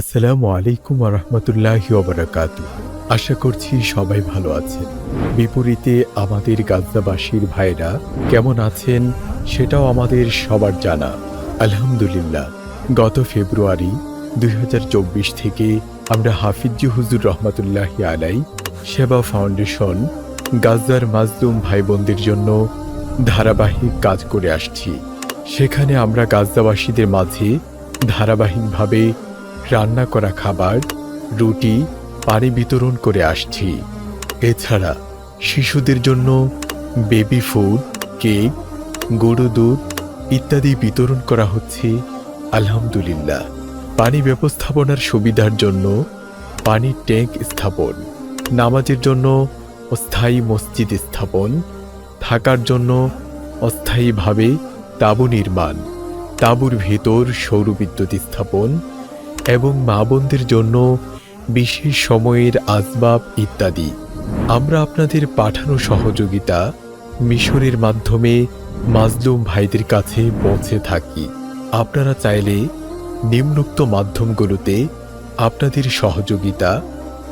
আসসালামু আলাইকুম রহমতুল্লাহি ওবরাকাত আশা করছি সবাই ভালো আছেন। বিপরীতে আমাদের গাজদাবাসীর ভাইরা কেমন আছেন সেটাও আমাদের সবার জানা। আলহামদুলিল্লাহ, গত ফেব্রুয়ারি দুই হাজার চব্বিশ থেকে আমরা হাফিজু হুজুর রহমতুল্লাহি আলাই সেবা ফাউন্ডেশন গাজদার মাজলুম ভাই বোনদের জন্য ধারাবাহিক কাজ করে আসছি। সেখানে আমরা গাজদাবাসীদের মাঝে ধারাবাহিকভাবে রান্না করা খাবার, রুটি, পানি বিতরণ করে আসছি। এছাড়া শিশুদের জন্য বেবি ফুড, কেক, গরু দুধ ইত্যাদি বিতরণ করা হচ্ছে, আলহামদুলিল্লাহ। পানি ব্যবস্থাপনার সুবিধার জন্য পানির ট্যাঙ্ক স্থাপন, নামাজের জন্য অস্থায়ী মসজিদ স্থাপন, থাকার জন্য অস্থায়ীভাবে তাঁবু নির্মাণ, তাঁবুর ভেতর সৌরবিদ্যুৎ স্থাপন এবং মা বোনদের জন্য বিশেষ সময়ের আসবাব ইত্যাদি। আমরা আপনাদের পাঠানো সহযোগিতা মিশরের মাধ্যমে মাজলুম ভাইদের কাছে পৌঁছে থাকি। আপনারা চাইলে নিম্নোক্ত মাধ্যমগুলোতে আপনাদের সহযোগিতা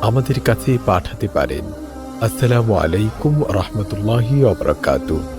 আমাদের কাছে পাঠাতে পারেন। আসসালামু আলাইকুম রহমতুল্লাহি অবরাকাতু